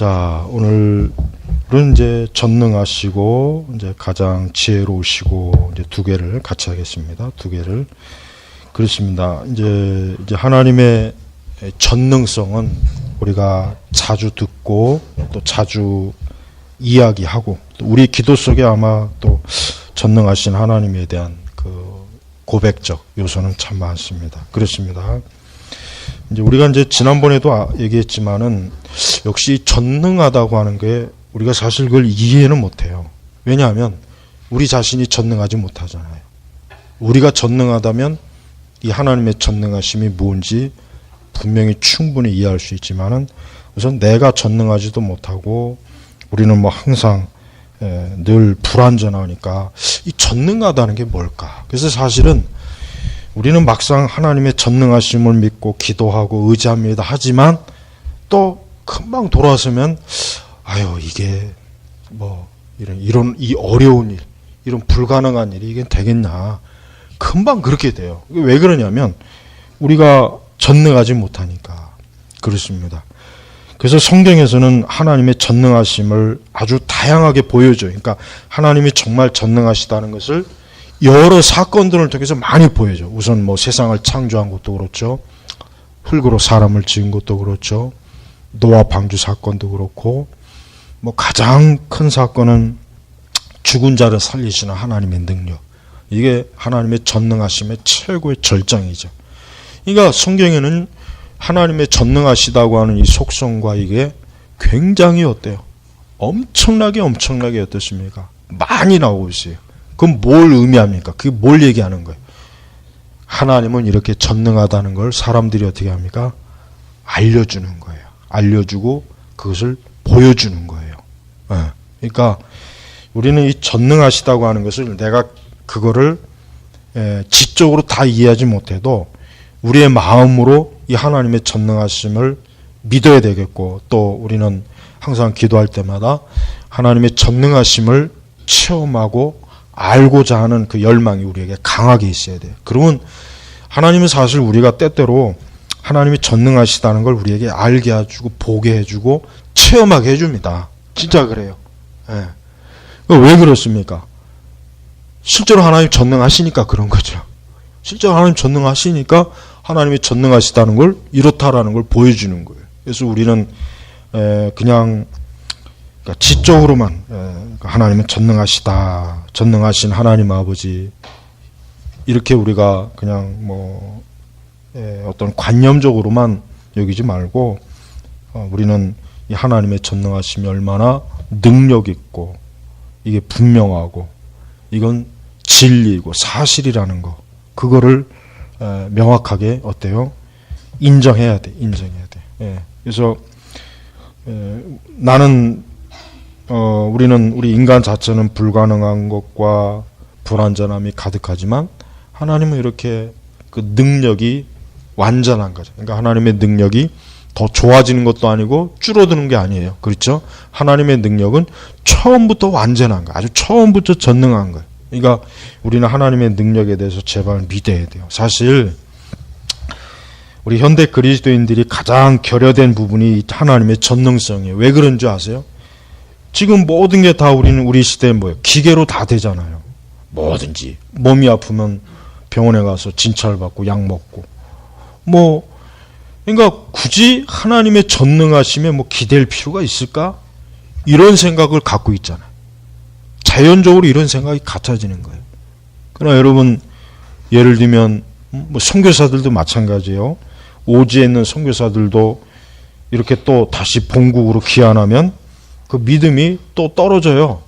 자, 오늘은 이제 전능하시고 이제 가장 지혜로우시고 이제 두 개를 같이 하겠습니다. 두 개를 그렇습니다. 이제 이제 하나님의 전능성은 우리가 자주 듣고 또 자주 이야기하고 또 우리 기도 속에 아마 또 전능하신 하나님에 대한 그 고백적 요소는 참 많습니다. 그렇습니다. 이제 우리가 이제 지난번에도 아- 얘기했지만은 역시 전능하다고 하는 게 우리가 사실 그걸 이해는 못해요. 왜냐하면 우리 자신이 전능하지 못하잖아요. 우리가 전능하다면 이 하나님의 전능하심이 뭔지 분명히 충분히 이해할 수 있지만은 우선 내가 전능하지도 못하고 우리는 뭐 항상 에, 늘 불완전하니까 이 전능하다는 게 뭘까? 그래서 사실은 우리는 막상 하나님의 전능하심을 믿고 기도하고 의지합니다. 하지만 또 금방 돌아서면 아유 이게 뭐 이런 이런 이 어려운 일, 이런 불가능한 일이 이게 되겠냐? 금방 그렇게 돼요. 왜 그러냐면 우리가 전능하지 못하니까 그렇습니다. 그래서 성경에서는 하나님의 전능하심을 아주 다양하게 보여줘요. 그러니까 하나님이 정말 전능하시다는 것을 여러 사건들을 통해서 많이 보여줘. 우선 뭐 세상을 창조한 것도 그렇죠. 흙으로 사람을 지은 것도 그렇죠. 노아 방주 사건도 그렇고 뭐 가장 큰 사건은 죽은 자를 살리시는 하나님의 능력. 이게 하나님의 전능하심의 최고의 절정이죠. 그러니까 성경에는 하나님의 전능하시다고 하는 이 속성과 이게 굉장히 어때요? 엄청나게 엄청나게 어떻습니까? 많이 나오고 있어요. 그럼 뭘 의미합니까? 그게 뭘 얘기하는 거예요? 하나님은 이렇게 전능하다는 걸 사람들이 어떻게 합니까? 알려주는 거예요. 알려주고 그것을 보여주는 거예요. 예. 그러니까 우리는 이 전능하시다고 하는 것을 내가 그거를 에, 지적으로 다 이해하지 못해도 우리의 마음으로 이 하나님의 전능하심을 믿어야 되겠고 또 우리는 항상 기도할 때마다 하나님의 전능하심을 체험하고 알고자 하는 그 열망이 우리에게 강하게 있어야 돼요. 그러면 하나님은 사실 우리가 때때로 하나님이 전능하시다는 걸 우리에게 알게 해주고 보게 해주고 체험하게 해줍니다. 진짜 그래요. 예. 왜 그렇습니까? 실제로 하나님 전능하시니까 그런 거죠. 실제로 하나님 전능하시니까 하나님이 전능하시다는 걸 이렇다라는 걸 보여주는 거예요. 그래서 우리는 에, 그냥 그러니까 지적으로만 에, 그러니까 하나님은 전능하시다, 전능하신 하나님 아버지 이렇게 우리가 그냥 뭐 에, 어떤 관념적으로만 여기지 말고 어, 우리는 이 하나님의 전능하심이 얼마나 능력 있고 이게 분명하고 이건 진리이고 사실이라는 거 그거를 에, 명확하게 어때요? 인정해야 돼, 인정해야 돼. 예. 그래서 에, 나는 어, 우리는 우리 인간 자체는 불가능한 것과 불완전함이 가득하지만 하나님은 이렇게 그 능력이 완전한 거죠. 그러니까 하나님의 능력이 더 좋아지는 것도 아니고 줄어드는 게 아니에요. 그렇죠? 하나님의 능력은 처음부터 완전한 거, 아주 처음부터 전능한 거예요. 그러니까 우리는 하나님의 능력에 대해서 제발 믿어야 돼요. 사실 우리 현대 그리스도인들이 가장 결여된 부분이 하나님의 전능성이에요. 왜 그런 줄 아세요? 지금 모든 게 다 우리는 우리 시대에 뭐예요? 기계로 다 되잖아요. 뭐든지 몸이 아프면 병원에 가서 진찰 받고 약 먹고 뭐 그러니까 굳이 하나님의 전능하심에 뭐 기댈 필요가 있을까? 이런 생각을 갖고 있잖아요. 자연적으로 이런 생각이 갖춰지는 거예요. 그러나 여러분 예를 들면 뭐 선교사들도 마찬가지예요. 오지에 있는 선교사들도 이렇게 또 다시 본국으로 귀환하면 그 믿음이 또 떨어져요.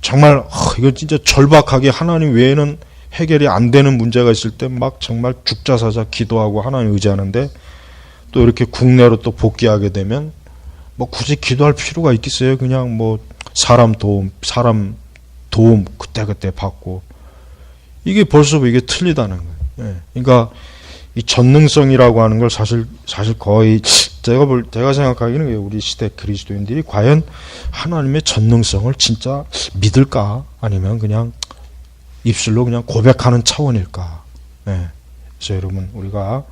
정말 아, 이거 진짜 절박하게 하나님 외에는 해결이 안 되는 문제가 있을 때 막 정말 죽자사자 기도하고 하나님 의지하는데 또 이렇게 국내로 또 복귀하게 되면 뭐 굳이 기도할 필요가 있겠어요? 그냥 뭐 사람 도움, 사람 도움 그때그때 받고 이게 벌써 이게 틀리다는 거예요. 예. 그러니까 이 전능성이라고 하는 걸 사실 사실 거의 제가 볼 제가 생각하기는 우리 시대 그리스도인들이 과연 하나님의 전능성을 진짜 믿을까 아니면 그냥 입술로 그냥 고백하는 차원일까? 예. 그래서 여러분 우리가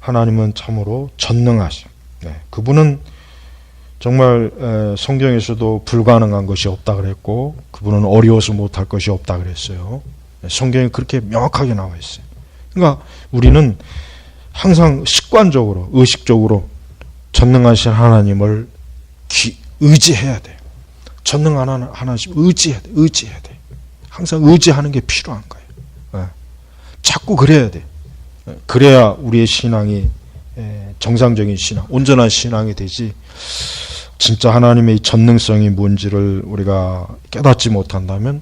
하나님은 참으로 전능하심. 네. 그분은 정말 에, 성경에서도 불가능한 것이 없다 그랬고 그분은 어려워서 못할 것이 없다 그랬어요. 성경에 그렇게 명확하게 나와 있어요. 그러니까 우리는 항상 습관적으로 의식적으로 전능하신 하나님을 기, 의지해야 돼요. 전능한 하나, 하나님 의지해야 돼. 의지해야 돼. 항상 의지하는 게 필요한 거예요. 예. 자꾸 그래야 돼. 예. 그래야 우리의 신앙이 예, 정상적인 신앙, 온전한 신앙이 되지. 진짜 하나님의 이 전능성이 뭔지를 우리가 깨닫지 못한다면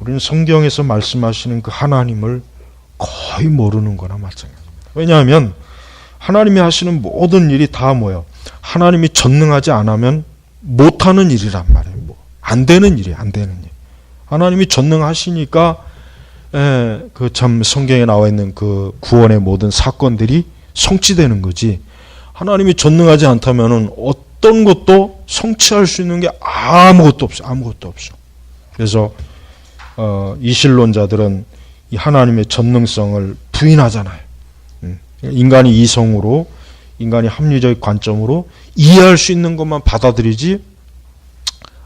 우리는 성경에서 말씀하시는 그 하나님을 거의 모르는 거나 마찬가지입니다. 왜냐하면 하나님이 하시는 모든 일이 다 뭐예요? 하나님이 전능하지 않으면 못하는 일이란 말이에요. 뭐. 안 되는 일이 안 되는 일. 하나님이 전능하시니까 그 참 성경에 나와 있는 그 구원의 모든 사건들이 성취되는 거지. 하나님이 전능하지 않다면은 어떤 것도 성취할 수 있는 게 아무것도 없어. 아무것도 없어. 그래서 어, 이실론자들은 이 하나님의 전능성을 부인하잖아요. 음. 인간이 이성으로 인간이 합리적 관점으로 이해할 수 있는 것만 받아들이지.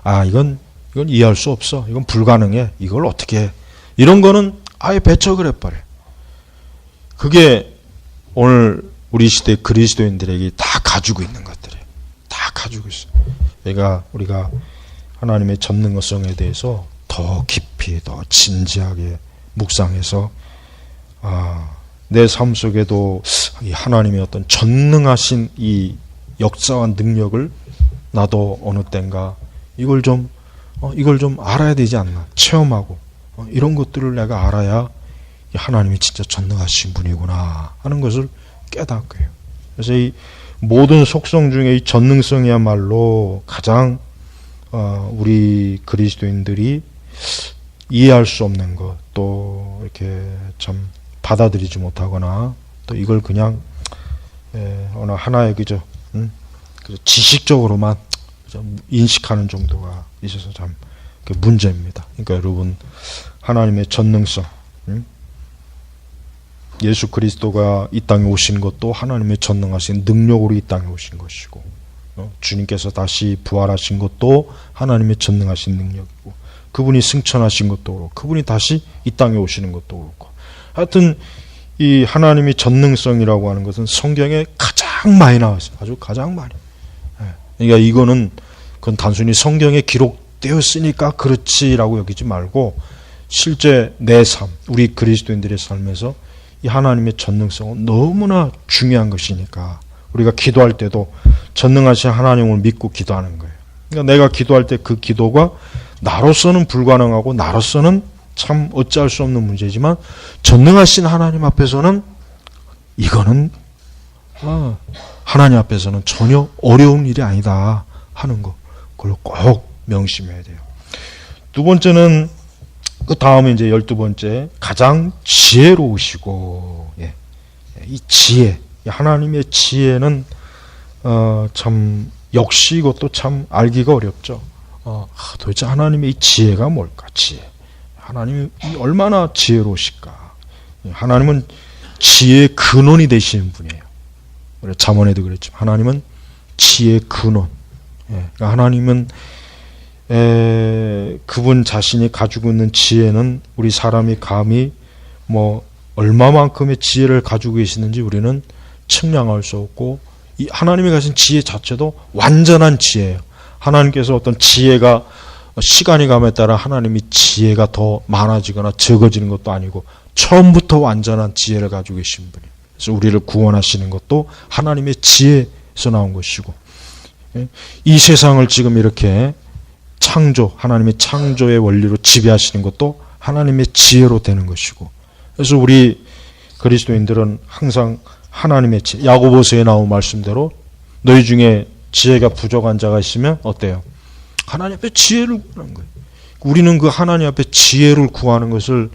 아 이건 이건 이해할 수 없어. 이건 불가능해. 이걸 어떻게 해. 이런 거는 아예 배척을 해버려. 그게 오늘 우리 시대 그리스도인들에게 다 가지고 있는 것들이에요. 다 가지고 있어. 그러니까 우리가 하나님의 전능성에 대해서 더 깊이, 더 진지하게 묵상해서 아, 내 삶 속에도 이 하나님의 어떤 전능하신 이 역사와 능력을 나도 어느 땐가 이걸 좀 어, 이걸 좀 알아야 되지 않나 체험하고 어, 이런 것들을 내가 알아야 하나님이 진짜 전능하신 분이구나 하는 것을 깨닫고요. 그래서 이 모든 속성 중에 이 전능성이야말로 가장 어, 우리 그리스도인들이 이해할 수 없는 것, 또 이렇게 참 받아들이지 못하거나 또 이걸 그냥 예, 어느 하나의 그저 음? 지식적으로만 인식하는 정도가 있어서 참 문제입니다. 그러니까 여러분 하나님의 전능성, 음? 예수 그리스도가 이 땅에 오신 것도 하나님의 전능하신 능력으로 이 땅에 오신 것이고 어? 주님께서 다시 부활하신 것도 하나님의 전능하신 능력이고 그분이 승천하신 것도 그렇고 그분이 다시 이 땅에 오시는 것도 그렇고 하여튼 이 하나님의 전능성이라고 하는 것은 성경에 가장 많이 나왔어요. 아주 가장 많이. 예. 그러니까 이거는 그건 단순히 성경에 기록되었으니까 그렇지라고 여기지 말고 실제 내 삶, 우리 그리스도인들의 삶에서 이 하나님의 전능성은 너무나 중요한 것이니까 우리가 기도할 때도 전능하신 하나님을 믿고 기도하는 거예요. 그러니까 내가 기도할 때 그 기도가 나로서는 불가능하고 나로서는 참 어찌할 수 없는 문제지만 전능하신 하나님 앞에서는 이거는 아, 하나님 앞에서는 전혀 어려운 일이 아니다 하는 거 그걸 꼭 명심해야 돼요. 두 번째는 그 다음에 이제 열두 번째 가장 지혜로우시고 예. 이 지혜 하나님의 지혜는 어, 참 역시 이것도 참 알기가 어렵죠. 어, 아, 도대체 하나님의 이 지혜가 뭘까? 지혜. 하나님이 얼마나 지혜로우실까? 예, 하나님은 지혜의 근원이 되시는 분이에요. 우리 잠언에도 그랬지만 하나님은 지혜의 근원. 예, 그러니까 하나님은 에, 그분 자신이 가지고 있는 지혜는 우리 사람이 감히 뭐 얼마만큼의 지혜를 가지고 계시는지 우리는 측량할 수 없고 이 하나님이 가진 지혜 자체도 완전한 지혜예요. 하나님께서 어떤 지혜가 시간이 감에 따라 하나님이 지혜가 더 많아지거나 적어지는 것도 아니고 처음부터 완전한 지혜를 가지고 계신 분이에요. 그래서 우리를 구원하시는 것도 하나님의 지혜에서 나온 것이고 예? 이 세상을 지금 이렇게 창조 하나님의 창조의 원리로 지배하시는 것도 하나님의 지혜로 되는 것이고 그래서 우리 그리스도인들은 항상 하나님의 지혜 야고보서에 나온 말씀대로 너희 중에 지혜가 부족한 자가 있으면 어때요? 하나님 앞에 지혜를 구하는 거예요. 우리는 그 하나님 앞에 지혜를 구하는 것을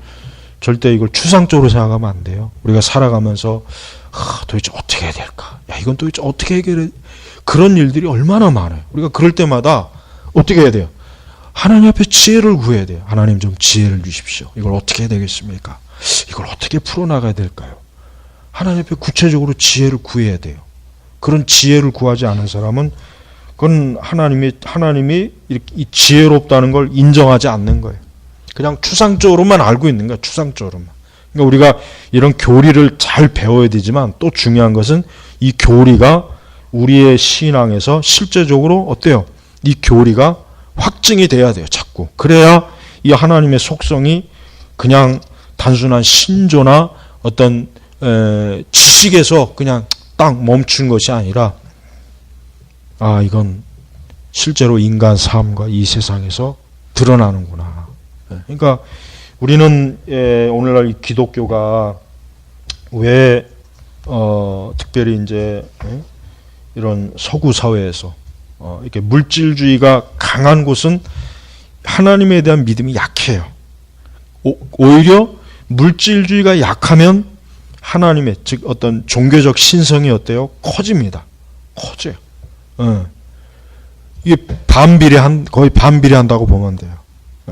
절대 이걸 추상적으로 생각하면 안 돼요. 우리가 살아가면서 아, 도대체 어떻게 해야 될까? 야, 이건 도대체 어떻게 해결해? 그런 일들이 얼마나 많아요. 우리가 그럴 때마다 어떻게 해야 돼요? 하나님 앞에 지혜를 구해야 돼요. 하나님 좀 지혜를 주십시오. 이걸 어떻게 해야 되겠습니까? 이걸 어떻게 풀어나가야 될까요? 하나님 앞에 구체적으로 지혜를 구해야 돼요. 그런 지혜를 구하지 않은 사람은 그건 하나님이 하나님이 이 지혜롭다는 걸 인정하지 않는 거예요. 그냥 추상적으로만 알고 있는 거야. 추상적으로만. 그러니까 우리가 이런 교리를 잘 배워야 되지만 또 중요한 것은 이 교리가 우리의 신앙에서 실제적으로 어때요? 이 교리가 확증이 돼야 돼요. 자꾸. 그래야 이 하나님의 속성이 그냥 단순한 신조나 어떤 에, 지식에서 그냥 딱 멈춘 것이 아니라 아 이건 실제로 인간 삶과 이 세상에서 드러나는구나. 예, 그러니까 우리는 예, 오늘날 이 기독교가 왜 어, 특별히 이제 예, 이런 서구 사회에서 어, 이렇게 물질주의가 강한 곳은 하나님에 대한 믿음이 약해요. 오, 오히려 물질주의가 약하면 하나님의 즉 어떤 종교적 신성이 어때요? 커집니다. 커져요. 어. 이게 반비례한 거의 반비례한다고 보면 돼요.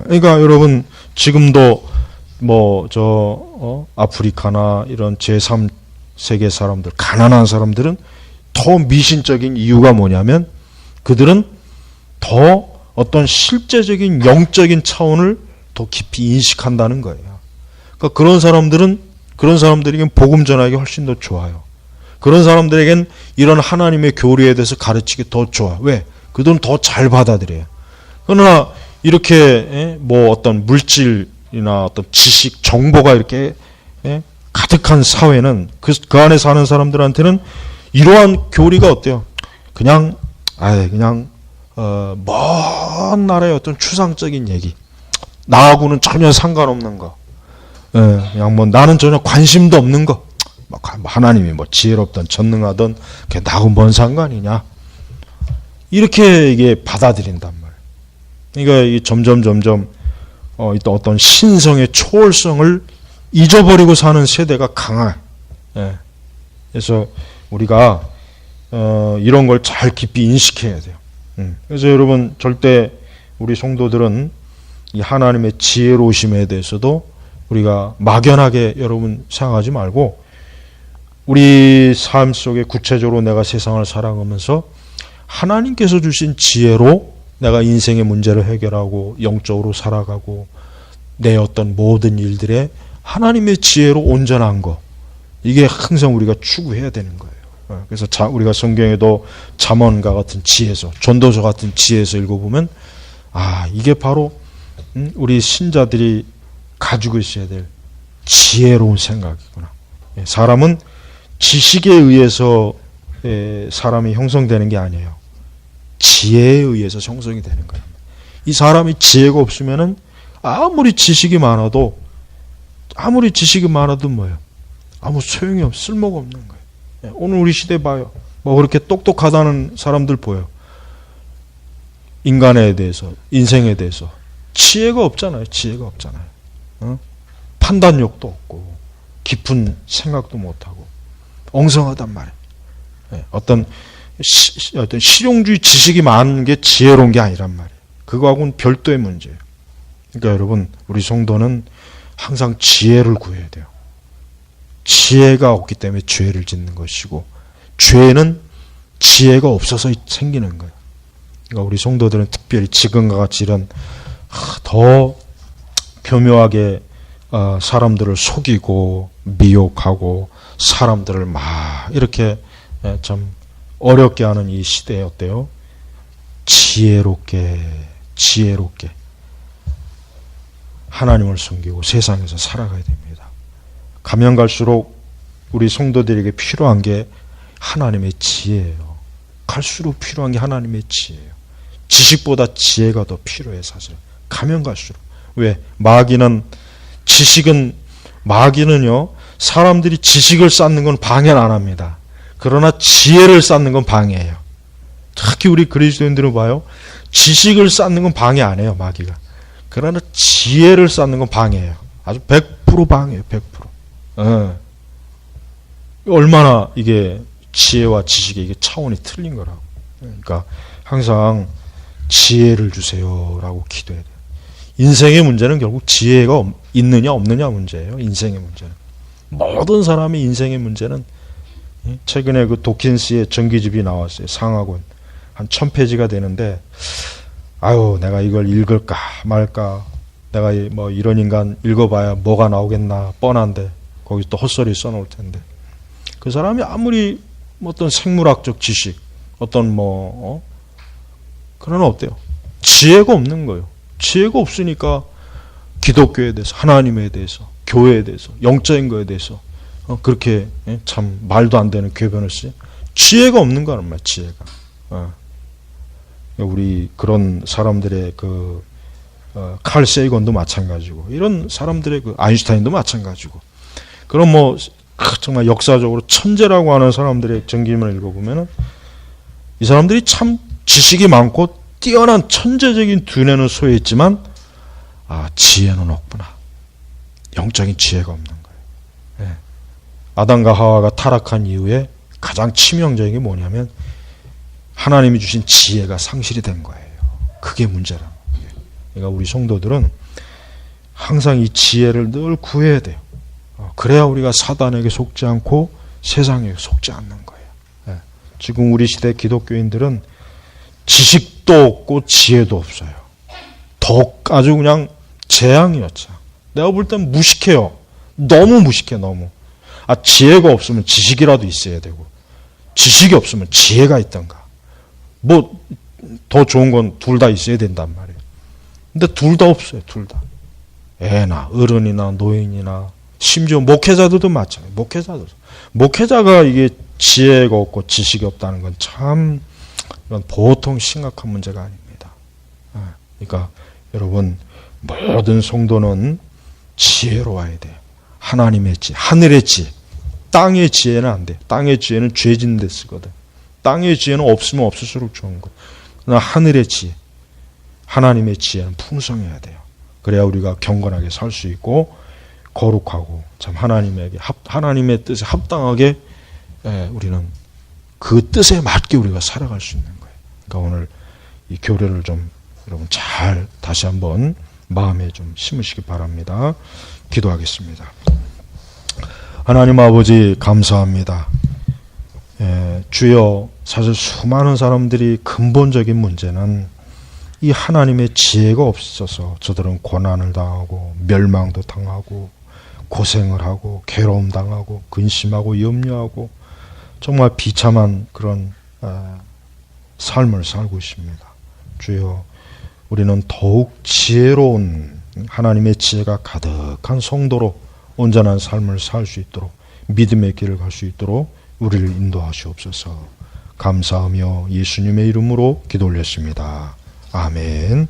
그러니까 여러분 지금도 뭐저 어, 아프리카나 이런 제3 세계 사람들 가난한 사람들은 더 미신적인 이유가 뭐냐면 그들은 더 어떤 실제적인 영적인 차원을 더 깊이 인식한다는 거예요. 그러니까 그런 사람들은 그런 사람들에겐 복음 전하기 훨씬 더 좋아요. 그런 사람들에겐 이런 하나님의 교리에 대해서 가르치기 더 좋아. 왜? 그들은 더 잘 받아들여요. 그러나 이렇게 예, 뭐 어떤 물질이나 어떤 지식, 정보가 이렇게 예, 가득한 사회는 그, 그 안에 사는 사람들한테는 이러한 교리가 어때요? 그냥 아 그냥 어, 먼 나라의 어떤 추상적인 얘기 나하고는 전혀 상관없는 거 예, 그냥 뭐 나는 전혀 관심도 없는 거뭐 하나님이 뭐 지혜롭던 전능하던 그게 나하고 뭔 상관이냐 이렇게 이게 받아들인단 말이에요. 그러니까 점점 점점 어, 어떤 신성의 초월성을 잊어버리고 사는 세대가 강해. 예. 그래서 우리가 어, 이런 걸 잘 깊이 인식해야 돼요. 음. 그래서 여러분 절대 우리 성도들은 이 하나님의 지혜로우심에 대해서도 우리가 막연하게 여러분 생각하지 말고 우리 삶 속에 구체적으로 내가 세상을 살아가면서 하나님께서 주신 지혜로 내가 인생의 문제를 해결하고 영적으로 살아가고 내 어떤 모든 일들에 하나님의 지혜로 온전한 거 이게 항상 우리가 추구해야 되는 거예요. 어, 그래서 자, 우리가 성경에도 잠언과 같은 지혜서, 전도서 같은 지혜서 읽어보면 아 이게 바로 음, 우리 신자들이 가지고 있어야 될 지혜로운 생각이구나. 예, 사람은 지식에 의해서 사람이 형성되는 게 아니에요. 지혜에 의해서 형성이 되는 거예요. 이 사람이 지혜가 없으면은 아무리 지식이 많아도 아무리 지식이 많아도 뭐예요? 아무 소용이 없, 쓸모가 없는 거예요. 예, 오늘 우리 시대 봐요. 뭐 그렇게 똑똑하다는 사람들 보여. 인간에 대해서, 인생에 대해서 지혜가 없잖아요. 지혜가 없잖아요. 어? 판단력도 없고 깊은 생각도 못 하고 엉성하단 말이에요. 예, 어떤 시, 어떤 실용주의 지식이 많은 게 지혜로운 게 아니란 말이에요. 그거하고는 별도의 문제예요. 그러니까 여러분, 우리 성도는 항상 지혜를 구해야 돼요. 지혜가 없기 때문에 죄를 짓는 것이고, 죄는 지혜가 없어서 생기는 거예요. 그러니까 우리 성도들은 특별히 지금과 같이 이런 더 교묘하게 어, 사람들을 속이고 미혹하고 사람들을 막 이렇게 예, 좀 어렵게 하는 이 시대에 어때요? 지혜롭게 지혜롭게 하나님을 섬기고 세상에서 살아가야 됩니다. 가면 갈수록 우리 성도들에게 필요한 게 하나님의 지혜예요. 갈수록 필요한 게 하나님의 지혜예요. 지식보다 지혜가 더 필요해 사실. 가면 갈수록 왜 마귀는 지식은 마귀는요 사람들이 지식을 쌓는 건 방해는 안 합니다. 그러나 지혜를 쌓는 건 방해예요. 특히 우리 그리스도인들은 봐요. 지식을 쌓는 건 방해 안 해요, 마귀가. 그러나 지혜를 쌓는 건 방해예요. 아주 100% 방해예요, 100%. 어. 얼마나 이게 지혜와 지식의 이게 차원이 틀린 거라고. 그러니까 항상 지혜를 주세요라고 기도해야 돼요. 인생의 문제는 결국 지혜가 있느냐 없느냐 문제예요. 인생의 문제는. 모든 사람의 인생의 문제는 최근에 그 도킨스의 전기집이 나왔어요. 상학원. 한 천 페이지가 되는데 아유 내가 이걸 읽을까 말까 내가 이- 뭐 이런 인간 읽어봐야 뭐가 나오겠나 뻔한데 거기 또 헛소리 써놓을 텐데 그 사람이 아무리 뭐 어떤 생물학적 지식 어떤 뭐 어? 그런 어때요 지혜가 없는 거예요 지혜가 없으니까 기독교에 대해서 하나님에 대해서 교회에 대해서 영적인 거에 대해서 어, 그렇게 예? 참 말도 안 되는 궤변을 씨 지혜가 없는 거란 말이야 지혜가 어. 우리 그런 사람들의 그 어, 칼 세이건도 마찬가지고 이런 사람들의 그 아인슈타인도 마찬가지고 그럼 뭐 크, 정말 역사적으로 천재라고 하는 사람들의 전기문을 읽어보면은 이 사람들이 참 지식이 많고 뛰어난 천재적인 두뇌는 소유했지만 아 지혜는 없구나 영적인 지혜가 없는. 아담과 하와가 타락한 이후에 가장 치명적인 게 뭐냐면 하나님이 주신 지혜가 상실이 된 거예요. 그게 문제라는. 그러니까 우리 성도들은 항상 이 지혜를 늘 구해야 돼요. 어, 그래야 우리가 사단에게 속지 않고 세상에 속지 않는 거예요. 예. 지금 우리 시대 기독교인들은 지식도 없고 지혜도 없어요. 더 아주 그냥 재앙이었죠. 내가 볼 땐 무식해요. 너무 무식해 너무. 아 지혜가 없으면 지식이라도 있어야 되고 지식이 없으면 지혜가 있던가. 뭐 더 좋은 건 둘 다 있어야 된단 말이에요. 근데 둘 다 없어요. 둘 다. 애나 어른이나 노인이나 심지어 목회자들도 마찬가지. 목회자도 목회자가 이게 지혜가 없고 지식이 없다는 건 참 이건 보통 심각한 문제가 아닙니다. 아, 그러니까 여러분 모든 성도는 지혜로워야 돼요. 하나님의 지혜, 하늘의 지혜. 땅의 지혜는 안 돼. 땅의 지혜는 죄 짓는 데 쓰거든. 땅의 지혜는 없으면 없을수록 좋은 거. 그러나 하늘의 지혜, 하나님의 지혜는 풍성해야 돼요. 그래야 우리가 경건하게 살 수 있고 거룩하고 참 하나님에게 합, 하나님의 뜻에 합당하게 예, 우리는 그 뜻에 맞게 우리가 살아갈 수 있는 거예요. 그러니까 오늘 이 교례를 좀 여러분 잘 다시 한번 마음에 좀 심으시기 바랍니다. 기도하겠습니다. 하나님 아버지 감사합니다. 예, 주여 사실 수많은 사람들이 근본적인 문제는 이 하나님의 지혜가 없어서 저들은 고난을 당하고 멸망도 당하고 고생을 하고 괴로움 당하고 근심하고 염려하고 정말 비참한 그런 아, 삶을 살고 있습니다. 주여 우리는 더욱 지혜로운 하나님의 지혜가 가득한 성도로 온전한 삶을 살 수 있도록 믿음의 길을 갈 수 있도록 우리를 인도하시옵소서. 감사하며 예수님의 이름으로 기도 올렸습니다. 아멘.